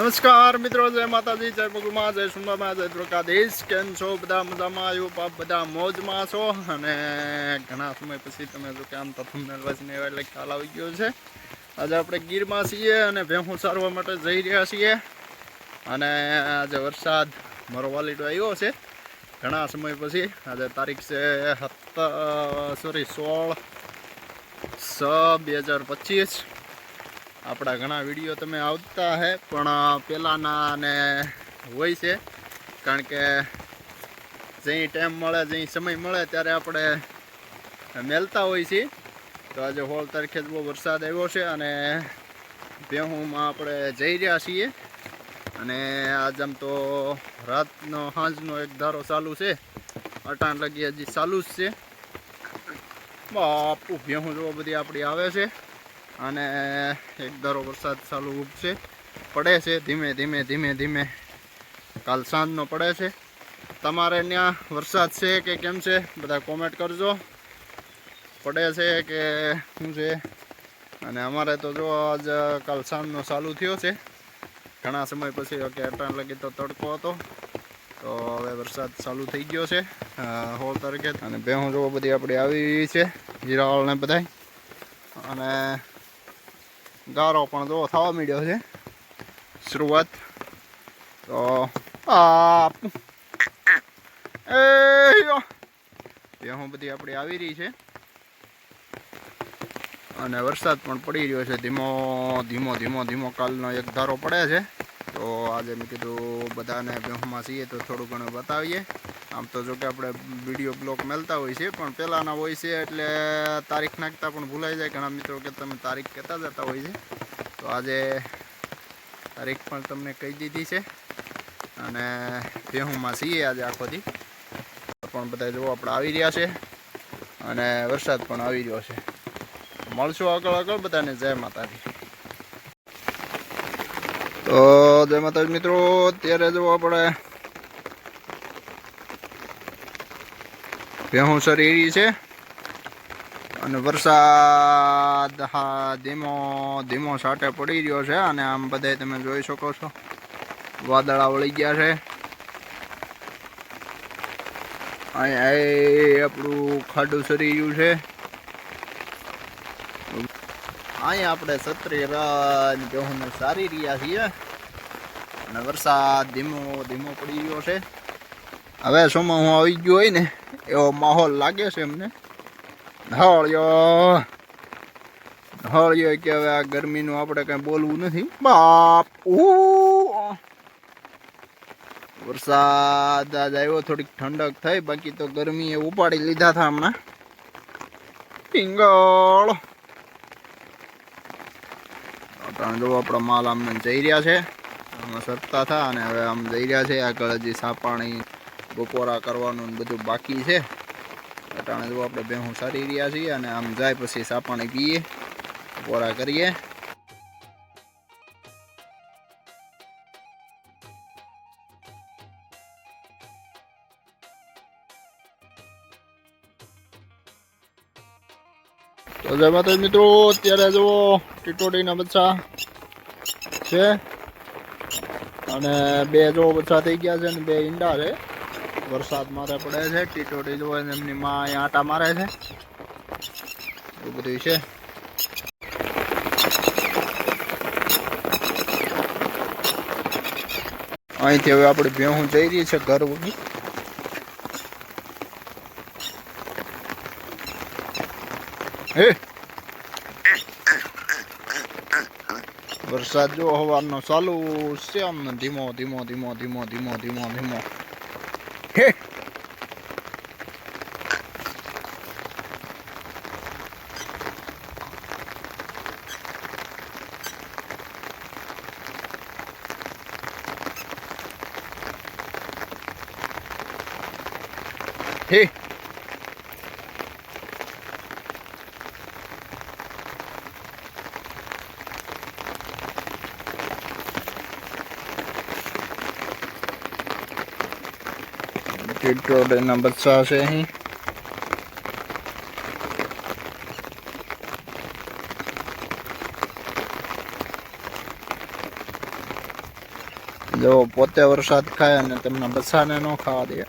નમસ્કાર મિત્રો, જય માતાજી, જય બગુમાં જય સુંબામાં જય દ્વારકાધીશ. કેમ છો બધા મજામાં? આવ્યું પાપ બધા મોજમાં છો. અને ઘણા સમય પછી તમે જો કે આમ તો તમને વાંચીને એટલે ખ્યાલ આવી ગયો છે. આજે આપણે ગીરમાં છીએ અને ભેહું સારવા માટે જઈ રહ્યા છીએ. અને આજે વરસાદ મારો વાલીડો આવ્યો છે. ઘણા સમય પછી, આજે તારીખ છે સત્તર સોરી સોળ છ બે હજાર પચીસ. આપણા ઘણા વીડિયો તમે આવતા હે, પણ પહેલાંના ને હોય છે. કારણ કે જઈ ટાઈમ મળે જઈ સમય મળે ત્યારે આપણે મેલતા હોય છીએ. તો આજે હોળ તારીખે જ બહુ વરસાદ આવ્યો છે અને ભેહુંમાં આપણે જઈ રહ્યા છીએ. અને આજ આમ તો રાતનો, સાંજનો એક ધારો ચાલુ છે. અટાણ લગી હજી ચાલુ જ છે. બાપુ, ભેહું જોવા બધી આપણી આવે છે. અને એક ધારો વરસાદ ચાલુ ઉપશે પડે છે, ધીમે ધીમે ધીમે ધીમે. કાલ સાંજનો પડે છે. તમારે ત્યાં વરસાદ છે કે કેમ છે, બધા કોમેન્ટ કરજો. પડે છે કે શું છે? અને અમારે તો જો આજ કાલ સાંજનો ચાલુ થયો છે. ઘણા સમય પછી ઓકે અટાણ લગી તો તડકો હતો. તો હવે વરસાદ ચાલુ થઈ ગયો છે સોળ તારીખે અને ભેહું જોવો બધી આપણી આવી છે હીરાવાળને બધાય. અને ગારો પણ જો થવા માંડ્યો છે. શરૂઆત. તો આ એ, યો. બધી આપણી આવી રહી છે. અને વરસાદ પણ પડી રહ્યો છે. ધીમો ધીમો ધીમો ધીમો કાલનો એક ધારો પડે છે. તો આજે મેં કીધું, બધાને બેહમાં છીએ તો થોડું ઘણું બતાવીએ. આમ તો જો કે આપણે વીડિયો બ્લોક મળતા હોય છે, પણ પહેલાંના હોય છે એટલે તારીખ નાખતા પણ ભૂલાઈ જાય. ઘણા મિત્રો કે તમે તારીખ કહેતા જતા હોય છે. તો આજે તારીખ પણ તમને કહી દીધી છે. અને ભેહુંમાં છીએ આજે આખો દી. પણ બધા જો આપણે આવી રહ્યા છે. અને વરસાદ પણ આવી રહ્યો છે. મળશું આગળ આગળ બધાને. જય માતાજી. તો જય માતાજી મિત્રો, અત્યારે જો આપણે ભેહું એરી છે. અને વરસાદ, હા, ધીમો ધીમો સાટે પડી રહ્યો છે અને આમ બધાય તમે જોઈ શકો છો. વાદળા વળી ગયા છે. અહીંયા એ આપણું ખાડું સરી રહ્યું છે. અહીંયા આપણે સત્રી રાજ, બેહુને સારી રહ્યા છીએ. અને વરસાદ ધીમો ધીમો પડી રહ્યો છે. હવે સોમાં હું આવી ગયો હોય ને, એવો માહોલ લાગે છે એમને. હળિયો હળિયો કે હવે આ ગરમીનું આપણે કઈ બોલવું નથી. બાપ. વરસાદ આજ આવ્યો, થોડીક ઠંડક થઈ, બાકી તો ગરમી એ ઉપાડી લીધા હતા હમણાં. પિંગળ! જો આપણા માલ આમને જઈ રહ્યા છે. આમાં સરતા હતા અને હવે આમ જઈ રહ્યા છે. આગળ હજી સાપાણી બપોરા કરવાનું બધું બાકી છે. અટાણે જો આપણે ભેહું સારી રહ્યા છીએ અને આમ જાય પછી સાપાણી પીએ, બપોરા કરીએ. તો જય માતા મિત્રો, અત્યારે જુઓ ટીટોડીના બચ્ચા છે. અને બે જો બચ્ચા થઈ ગયા છે અને બે ઈંડા છે. વરસાદ મારે પડે છે, ટીટોડી જુઓ અને એમની માં અહીંયા આટા મારે છે. એવું બધું છે. અહીંથી હવે આપણે ભેહું જઈ રહી છે ઘર વગી. હે? વરસાદ જો હવાનો ચાલુ છે આમ ધીમો ધીમો ધીમો ધીમો ધીમો ધીમો ધીમો. હે હે ટીટોડીના બચ્ચા છે અહીં. જો પોતે વરસાદ ખાય અને તેમના બચ્ચાને ન ખાવા દે.